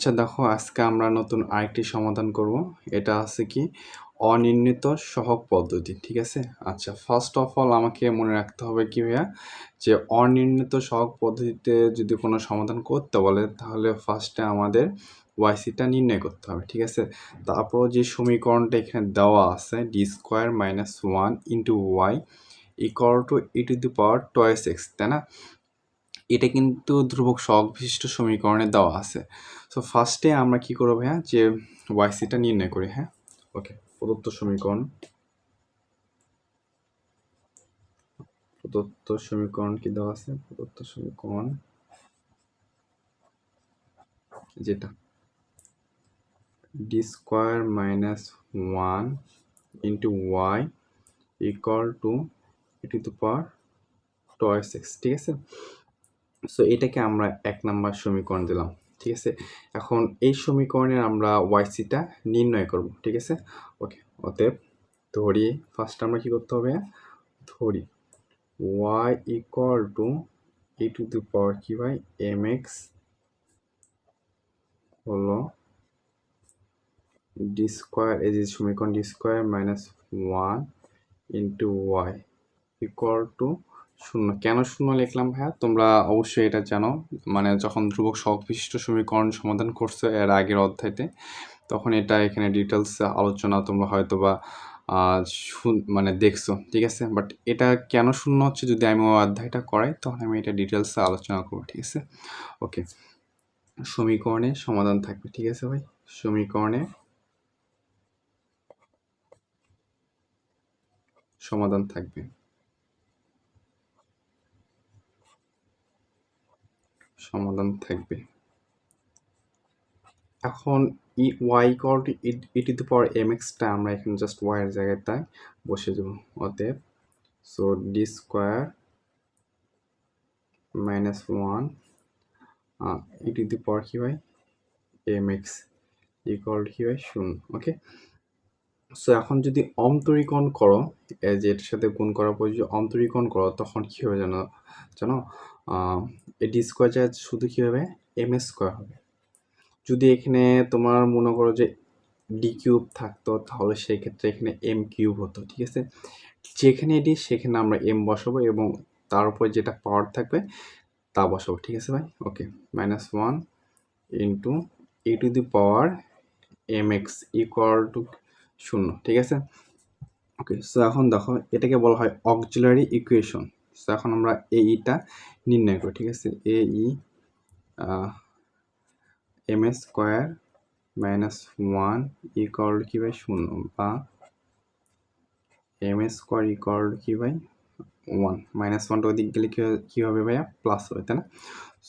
আচ্ছা দেখো, আজকে আমরা নতুন আরেকটি সমাধান করব। এটা আছে কি? অনির্ণিত সহগ পদ্ধতি, ঠিক আছে? আচ্ছা ফার্স্ট অফ অল আমাকে মনে রাখতে হবে কি ভাইয়া? যে অনির্ণীত সহগ পদ্ধতিতে যদি কোনো সমাধান করতে বলে, তাহলে ফার্স্টে আমাদের ওয়াইসিটা নির্ণয় করতে হবে, ঠিক আছে? তারপর যে সমীকরণটা এখানে দেওয়া আছে D square minus one into Y equal to E to the power twice X তাই না? এটা কিন্তু ধ্রুবক সহগ বিশিষ্ট সমীকরণে দেওয়া আছে। সো ফার্স্টে আমরা কি করব হ্যাঁ যে ওয়াইসিটা নির্ণয় করি হ্যাঁ? ওকে প্রদত্ত সমীকরণ। প্রদত্ত সমীকরণ কি দেওয়া আছে? প্রদত্ত সমীকরণ যেটা D square minus one into Y equal to E to power twice X ঠিক আছে? সো এটাকে আমরা এক নাম্বার সমীকরণ দিলাম, ঠিক আছে? এখন এই সমীকরণের আমরা ওয়াইসিটা নির্ণয় করব, ঠিক আছে? ওকে অতএব ধরি ফার্স্ট আমরা কি করতে হবে? ধরি Y equal to E to the power কি ভাই? এম এক্স হলো ডি স্কোয়ার এই যে সমীকরণ D square minus one into Y equal to শূন্য। কেন শূন্য লিখলাম ভাইয়া? তোমরা অবশ্যই এটা জানো। মানে যখন ধ্রুবক সহগ বিশিষ্ট সমীকরণ সমাধান করছ এর আগের অধ্যায়তে, তখন এটা এখানে ডিটেলস আলোচনা তোমরা হয়তো বা মানে দেখছ, ঠিক আছে? বাট এটা কেন শূন্য হচ্ছে যদি আমি ওই অধ্যায়টা করাই, তখন আমি এটা ডিটেলসে আলোচনা করব, ঠিক আছে? ওকে সমীকরণে সমাধান থাকবে, ঠিক আছে ভাই? সমীকরণে সমাধান থাকবে। সমাধান থাকবে। এখন e y call e to the power m extra আমরা এখানে জাস্ট ওয়াইয়ের জায়গায় তাই বসে যাব অতএব। So D square minus one E to power কি হয়? এম এক্স ইকুয়াল কি হয়? শূন্য ওকে সো এখন যদি অন্তরীকরণ করো যে এটার সাথে গুণ করার পর যদি অন্তরীকরণ করো, তখন কী হবে জানো? জানো? এই ডি স্কোয়ার শুধু কী হবে? এম এস স্কোয়ার হবে। যদি এখানে তোমার মনে করো যে ডি কিউব থাকতো, তাহলে সেই ক্ষেত্রে এখানে এম কিউব হতো, ঠিক আছে? যেখানে ডি সেখানে আমরা এম বসাবো এবং তার উপর যেটা পাওয়ার থাকবে, তা বসাবো, ঠিক আছে ভাই? Okay minus one into A to the power M X equal to শূন্য, ঠিক আছে? ওকে সো এখন দেখো, এটাকে বলা হয় অক্সিলারি ইকুয়েশন সো এখন আমরা এ ইটা নির্ণয় করি, ঠিক আছে? A E M S square minus one equal কি বাই শূন্য, বা এম এস স্কোয়ার ইকুয়াল কি বাই ওয়ান মাইনাস ওয়ানটা ওদিক গেলে কী হবে ভাইয়া? প্লাস হবে, তাই না?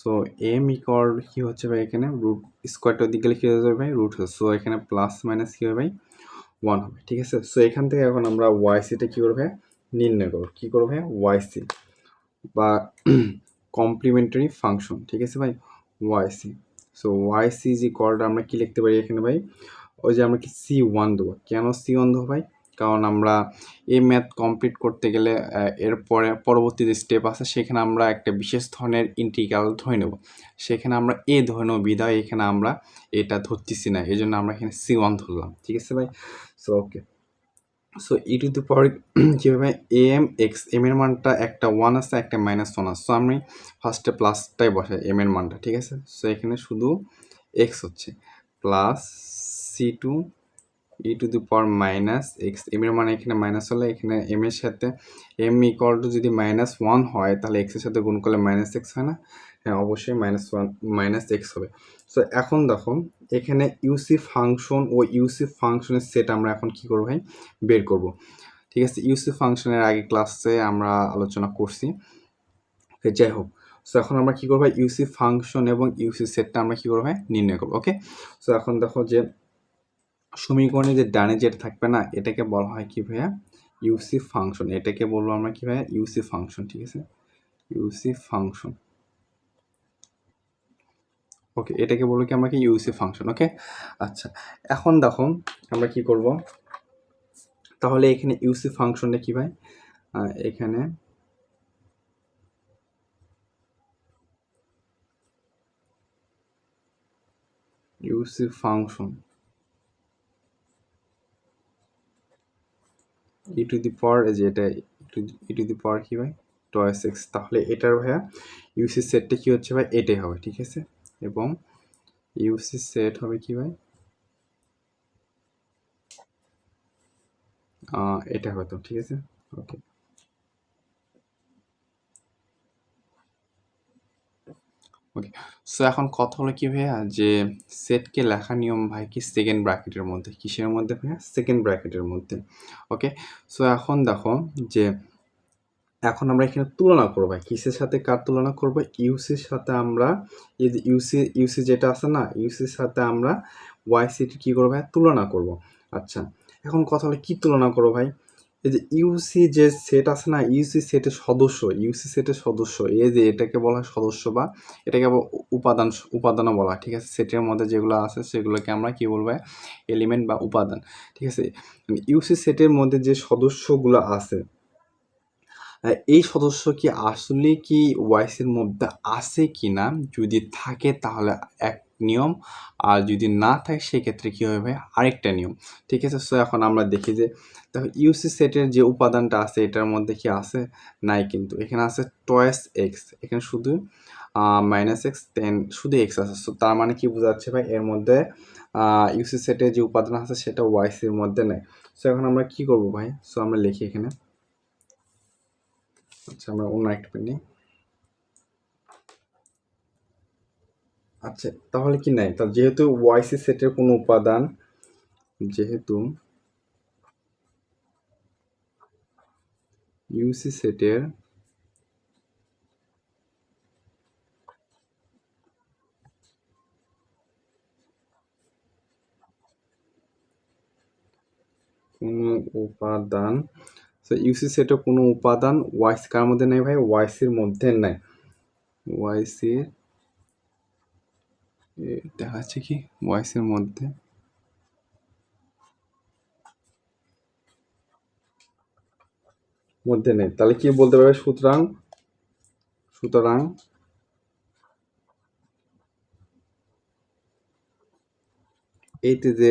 সো এম ইকুয়াল কী হচ্ছে ভাই এখানে? রুট স্কোয়ারটা ওদিক গেলে কী হয়ে যাবে ভাই? রুট সো এখানে প্লাস মাইনাস কী হবে ভাই? ওয়ান হবে, ঠিক আছে? সো এখান থেকে এখন আমরা ওয়াইসিটা কী করব নির্ণয় করব। কী করব ওয়াইসি বা কমপ্লিমেন্টারি ফাংশন ঠিক আছে ভাই? ওয়াইসি সো ওয়াইসি যে কলটা আমরা কী লিখতে পারি এখানে ভাই? ওই যে আমরা কি সি ওয়ান দেবো। কেন সি ওয়ান দেবো ভাই? কারণ আমরা এই ম্যাথ কমপ্লিট করতে গেলে এরপরে পরবর্তী যে স্টেপ আছে, সেখানে আমরা একটা বিশেষ ধরনের ইন্টিগ্রাল ধরে নেব। সেখানে আমরা এ ধরে নেব, বিধায় এখানে আমরা এটা ধরতেছি না এই জন্য আমরা এখানে সি ওয়ান ধরলাম, ঠিক আছে ভাই? So okay so E to the power কীভাবে? এ এম এক্স এম এর মানটা একটা ওয়ান আছে, একটা মাইনাস ওয়ান আছে। সো আমি ফার্স্টে প্লাসটাই বসাই এম এর মানটা, ঠিক আছে? সো এখানে শুধু এক্স হচ্ছে plus C two E to the power minus X M এর মানে এখানে মাইনাস হলে এখানে এম এর সাথে এম ইকুয়াল টু যদি মাইনাস ওয়ান হয়, তাহলে এক্সের সাথে গুণ করলে মাইনাস এক্স হয় না? হ্যাঁ অবশ্যই মাইনাস ওয়ান মাইনাস এক্স হবে। সো এখন দেখো, এখানে ইউসি ফাংশন ও ইউসি ফাংশনের সেট আমরা এখন কি করব ভাই? বের করব। ঠিক আছে ইউসি ফাংশনের আগে ক্লাসে আমরা আলোচনা করছি। যাই হোক সো এখন আমরা কী করব ইউসি ফাংশন এবং ইউসি সেটটা আমরা কী করব ভাই? নির্ণয় করব ওকে সো এখন দেখো যে সমীকরণে যে ডানে যেটা থাকবে না, এটাকে বলা হয় কি ভাইয়া? ইউসি ফাংশন এটাকে বলব আমরা কি ভাইয়া? ইউসি ফাংশন ঠিক আছে? ইউসি ফাংশন ওকে এটাকে বলব কি আমরা কি? ইউসি ফাংশন ওকে আচ্ছা এখন দেখো, আমরা কি করব? তাহলে এখানে ইউসি ফাংশনটা কি ভাই? এখানে ইউসি ফাংশন ই টু দি পাওয়ার যে এটা ই টু দি পাওয়ার কি ভাই? টয়েস এক্স তাহলে এটার ভাইয়া ইউসি সেটটা কি হচ্ছে ভাই? এটাই হবে, ঠিক আছে? এবং ইউসি সেট হবে কি ভাই? এটা হয়তো ঠিক আছে? ওকে ওকে সো এখন কথা হলো কি ভাইয়া? যে সেটকে লেখা নিয়ম ভাই কি সেকেন্ড ব্র্যাকেটের মধ্যে? কিসের মধ্যে ভাইয়া? সেকেন্ড ব্র্যাকেটের মধ্যে। ওকে সো এখন দেখো যে এখন আমরা এখানে তুলনা করব কিসের সাথে কার তুলনা করব? ইউসির সাথে আমরা এই যে ইউসি ইউসি যেটা আছে না ইউসির সাথে আমরা ওয়াই সিটি কী করব ভাই তুলনা করব। আচ্ছা এখন কথা হলো কী তুলনা করব ভাই? এই যে ইউসি যে সেট আছে না ইউসি সেটের সদস্য ইউসি সেটের সদস্য, এই যে এটাকে বলা হয় সদস্য বা এটাকে উপাদান, উপাদানও বলা ঠিক আছে? সেটের মধ্যে যেগুলো আছে সেগুলোকে আমরা কি বলব? এলিমেন্ট বা উপাদান, ঠিক আছে? ইউসি সেটের মধ্যে যে সদস্যগুলো আছে এই সদস্য কি আসলে কি ওয়াইসের মধ্যে আছে কি না যদি থাকে তাহলে এক নিয়ম। আর যদি না থাকে, সেক্ষেত্রে কী হবে আরেকটা নিয়ম। ঠিক আছে? সো এখন আমরা দেখি যে, দেখো ইউসি সেটের যে উপাদানটা আছে, এটার মধ্যে কি আছে? নাই কিন্তু। এখানে আছে টয়েস এক্স এখানে শুধু মাইনাস এক্স টেন শুধু এক্স আছে। সো তার মানে কি বোঝাচ্ছে ভাই? এর মধ্যে ইউসি সেটের যে উপাদান আছে, সেটা ওয়াইসির মধ্যে নেই। সো এখন আমরা কি করব ভাই? সো আমরা লিখি এখানে। আচ্ছা আমরা অন্য একটা পেন নিই। আচ্ছা তাহলে কি নাই? তা যেহেতু ওয়াইসি সেটের কোনো উপাদান, যেহেতু ইউসি সেটের কোনো উপাদান তো ইউসি সেটের কোনো উপাদান ওয়াইস কার মধ্যে নেই ভাই? ওয়াইসির মধ্যে নেই। ওয়াইসির দেখা যাচ্ছে কি? ভয়েসের মধ্যে। মধ্যে নেই। তাহলে কি বলতে পারবে সুতরাং? সুতরাং? এইতে যে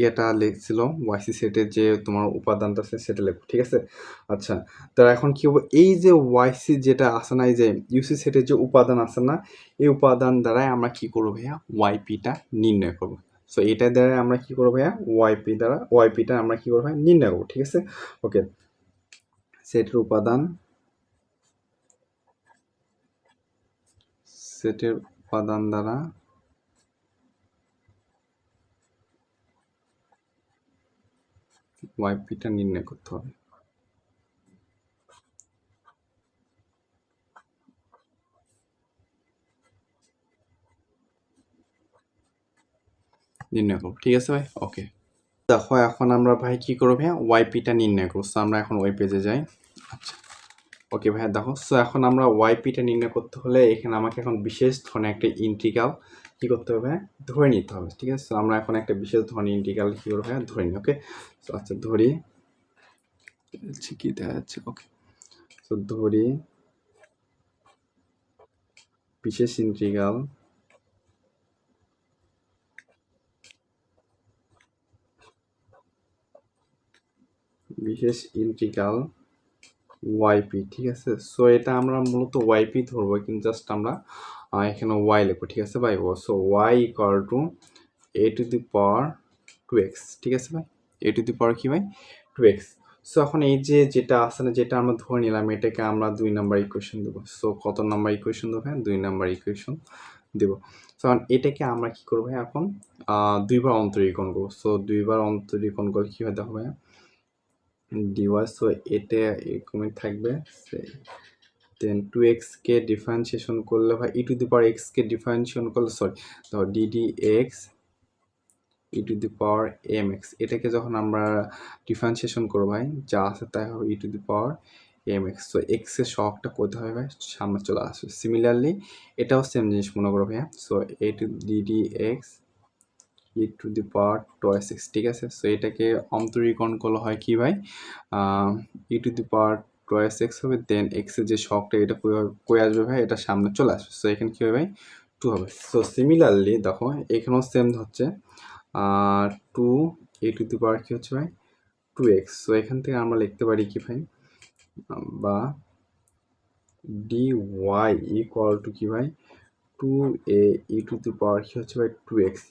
ইয়েটা লিখছিল ওয়াইসি সেটের যে তোমার উপাদানটা আছে সেটা লেখো, ঠিক আছে? আচ্ছা তার এখন কি হবে? এই যে ওয়াইসি যেটা আছে না, এই যে ইউসি সেটের যে উপাদান আছে না, এই উপাদান দ্বারাই আমরা কি করব ভাইয়া? ওয়াইপিটা নির্ণয় করব। সো এটা দ্বারা আমরা কি করব ভাইয়া? ওয়াইপি দ্বারা ওয়াইপিটা আমরা কি করব ভাইয়া? নির্ণয় করব, ঠিক আছে? ওকে সেটের উপাদান সেটের উপাদান দ্বারা ওয়াইপিটা নির্ণয় করতে হবে। নির্ণয় করব, ঠিক আছে ভাই? ওকে। দেখো, এখন আমরা ভাই কি করব ভাইয়া? ওয়াইপিটা নির্ণয় করব। সো আমরা এখন ওই পেজে যাই। আচ্ছা। ওকে ভাইয়া, দেখো। সো এখন আমরা ওয়াইপিটা নির্ণয় করতে হলে এখানে আমাকে এখন বিশেষ ধরনের একটা ইন্টিগ্রাল কী করতে হবে? ধরে নিতে হবে, ঠিক আছে? আমরা এখন একটা বিশেষ ধরনের ইন্টিগ্রাল কী করব হ্যাঁ ধরে নিই ওকে তো আচ্ছা ধরি। কি দেখা যাচ্ছে ওকে তো ধরি। বিশেষ ইন্টিগ্রাল বিশেষ ইন্টিগ্রাল ওয়াইপি ঠিক আছে? সো এটা আমরা মূলত ওয়াইপি ধরবো, কিন্তু জাস্ট আমরা এখানে ওয়াই লিখব, ঠিক আছে ভাই? ও so Y equal to A to the power two X ঠিক আছে ভাই? এ টু দি পাওয়ার কি ভাই? টু এক্স সো এখন এই যে যেটা আছে না, যেটা আমরা ধরে নিলাম, এটাকে আমরা দুই নাম্বার ইকুয়েশন দেবো। সো কত নাম্বার ইকুয়েশন দেবো হ্যাঁ দুই নাম্বার ইকুয়েশন দেব। সো এটাকে আমরা কি করব এখন? দুইবার অন্তরীকরণ করব। সো দুইবার অন্তরীকরণ করে কী দেখো ভাইয়া? ডিওয়াই সো এটা এরকমই থাকবে দেন টু এক্সকে ডিফারেন্সিয়েশন করলে বা ই টু দি পাওয়ার এক্সকে ডিফারেন্সিয়েশন করলে সরি তো D D X E to the power M X এটাকে যখন আমরা ডিফারেন্সিয়েশন করব ভাই, যা আছে তাই হবে E to the power M X তো এক্সের শখটা কোথায় হবে ভাই? সামনে চলে আসবে। সিমিলারলি এটাও সেম জিনিস, মনে করো ভাইয়া so A to D D X E to the power twice X ঠিক আছে? সো এটাকে অন্তরীকরণ করলে হয় কি ভাই? E to the power twice x হবে দেন এক্সের যে শখটা এটা কয়ে আসবে ভাই? এটা সামনে চলে আসবে। সো এখানে কী হবে ভাই? টু টু হবে। সো সিমিলারলি দেখো, এখানেও সেম হচ্ছে। আর two A to the power কী হচ্ছে ভাই? টু এক্স সো এখান থেকে আমরা লিখতে পারি কি ভাই? বা ডি ওয়াই ইকুয়াল টু কি ভাই? Two A E to the power কী হচ্ছে ভাই? টু এক্স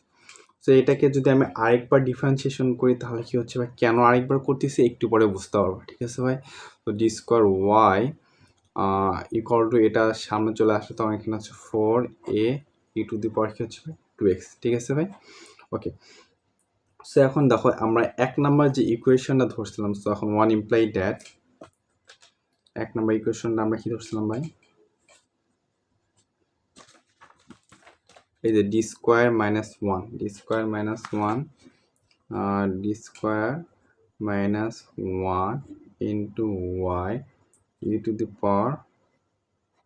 তো এটাকে যদি আমি আরেকবার ডিফারেন্সিয়েশন করি, তাহলে কি হচ্ছে ভাই? কেন আরেকবার করতেছি? একটু পরে বুঝতে পারব, ঠিক আছে ভাই? তো D square Y equal to এটা সামনে চলে আসে তখন এখানে হচ্ছে four A E to the power কি হচ্ছে ভাই? টু এক্স ঠিক আছে ভাই? ওকে সো এখন দেখো, আমরা এক নাম্বার যে ইকুয়েশনটা ধরছিলাম সো এখন ওয়ান ইমপ্লাই ড্যাট এক নাম্বার ইকুয়েশনটা আমরা কি ধরছিলাম ভাই? এই যে D square minus one D square minus one D square minus one into Y E to the power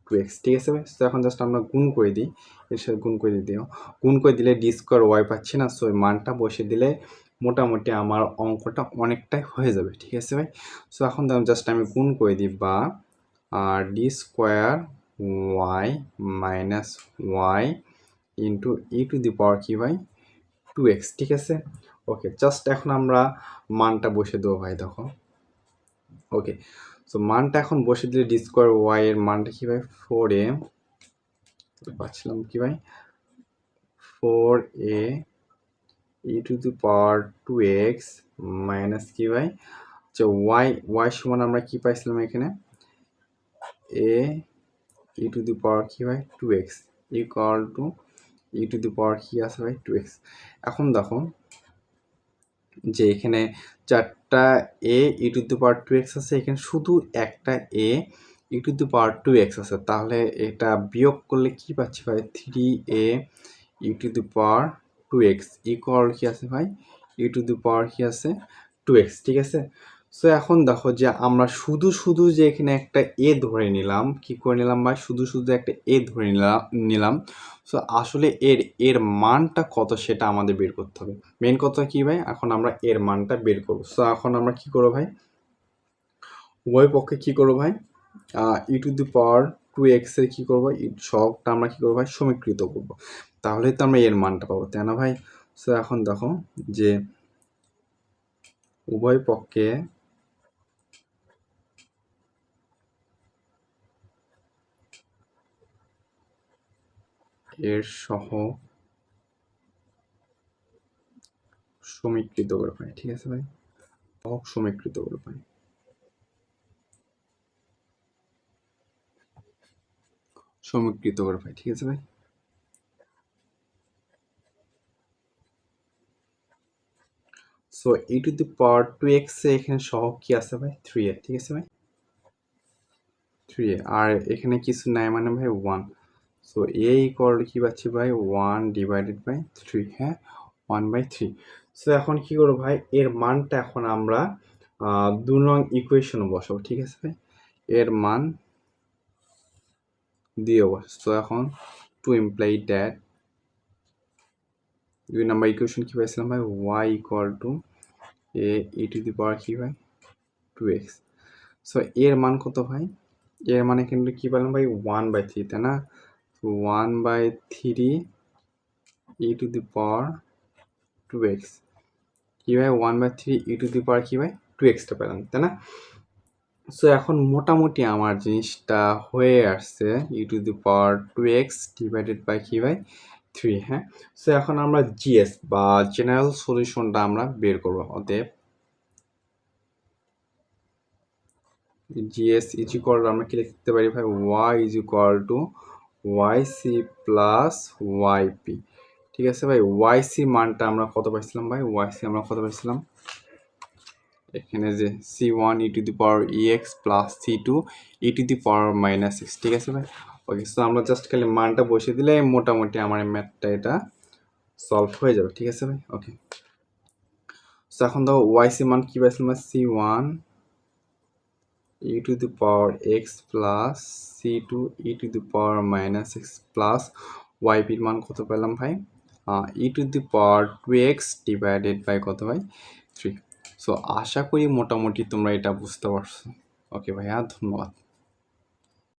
two X ঠিক আছে ভাই? তো এখন জাস্ট আমরা গুণ করে দিই। এর সাথে গুণ করে দিও গুণ করে দিলে ডি স্কোয়ার ওয়াই পাচ্ছি না সো মানটা বসে দিলে মোটামুটি আমার অঙ্কটা অনেকটাই হয়ে যাবে, ঠিক আছে ভাই? সো এখন জাস্ট আমি গুণ করে দিই বা D square Y minus Y into E to the power কি ভাই টু এক্স ঠিক আছে? ওকে জাস্ট এখন আমরা মানটা বসে দেবো ভাই, দেখো। ওকে সো মানটা এখন বসে দিলে ডি স্কোয়ার ওয়াই এর মানটা কি ভাই? ফোর এ পাচ্ছিলাম কি ভাই? Four A E to the power two X minus কি ভাই? আচ্ছা ওয়াই ওয়াই সমান আমরা কি পাইছিলাম এখানে? এ ই টু দি পাওয়ার কি ভাই? Two X equal to E to the power কি আছে ভাই? টু এক্স এখন দেখো যে এখানে চারটা A E to the power two X আছে। এখানে শুধু একটা A E to the power two X আছে। তাহলে এটা বিয়োগ করলে কি পাচ্ছি ভাই? Three A E to the power two X equal কি আছে ভাই? ই টু দি পাওয়ার কি আছে? টু এক্স ঠিক আছে? সো এখন দেখো যে আমরা শুধু শুধু যে এখানে একটা এ ধরে নিলাম, কি করে নিলাম ভাই? শুধু শুধু একটা এ ধরে নিলাম নিলাম। সো আসলে এর এর মানটা কত সেটা আমাদের বের করতে হবে। মেন কথা কি ভাই? এখন আমরা এর মানটা বের করব। সো এখন আমরা কি করব ভাই? উভয় পক্ষে কি করব ভাই? E to the power two এক্সের কী করব? সবটা আমরা কী করব ভাই? সমীকৃত করব। তাহলেই তো আমরা এর মানটা পাবো, তাই না ভাই? সো এখন দেখো যে উভয় পক্ষে এর সহ সমীকৃত করে পাই, ঠিক আছে ভাই? সহগ সমীকৃত করে পাই। সমীকৃত করে পাই, ঠিক আছে ভাই? So E to the power two X A এখানে সহগ কি আছে ভাই? থ্রি এ ঠিক আছে ভাই? থ্রি এ আর এখানে কিছু নাই মানে ভাই ওয়ান সো এ ইকুয়াল কি পাচ্ছি ভাই? ওয়ান ডিভাইডেড বাই থ্রি হ্যাঁ? ওয়ান বাই থ্রি সো এখন কি করব ভাই? এর মানটা এখন আমরা দু নং ইকুয়েশন বসাবো, ঠিক আছে ভাই? এর মান দিয়ে বসে সো এখন টু ইমপ্লাই ড্যাট দুই নাম্বার ইকুয়েশন কী পাইছিলাম ভাই? Y equal to A E to the power কী ভাই? টু এক্স সো এর মান কত ভাই? এর মানে কিন্তু কী পেলাম ভাই? ওয়ান বাই থ্রি তাই না? One by three E to the power two X কী ভাই? One by three E to the power কী ভাই? টু এক্সটা পেলাম, তাই না? সো এখন মোটামুটি আমার জিনিসটা হয়ে আসছে E to the power two X divided by কী ভাই? থ্রি হ্যাঁ? সো এখন আমরা জিএস বা জেনারেল সলিউশনটা আমরা বের করব, অতএব জিএস ইজ ইকুয়াল আমরা কি লিখতে পারি ভাই? Y is equal to Y C plus Y P ঠিক আছে ভাই? ওয়াই সি মানটা আমরা কত পাইছিলাম ভাই? ওয়াই সি আমরা কত পাইছিলাম? এখানে যে C one E to the power X plus C two E to the power minus X ঠিক আছে ভাই? ওকে সো আমরা জাস্ট খালি মানটা বসিয়ে দিলে মোটামুটি আমার ম্যাথটা এটা সলভ হয়ে যাবে। ঠিক আছে ভাই? ওকে সো এখন তো ওয়াই সি মান কী পাইছিলাম C one E to the power X plus C two E to the power minus X plus Y পির মান কত পেলাম ভাই? E to the power two X divided by কত ভাই থ্রি সো আশা করি মোটামুটি তোমরা এটা বুঝতে পারছ। ওকে ভাইয়া, ধন্যবাদ।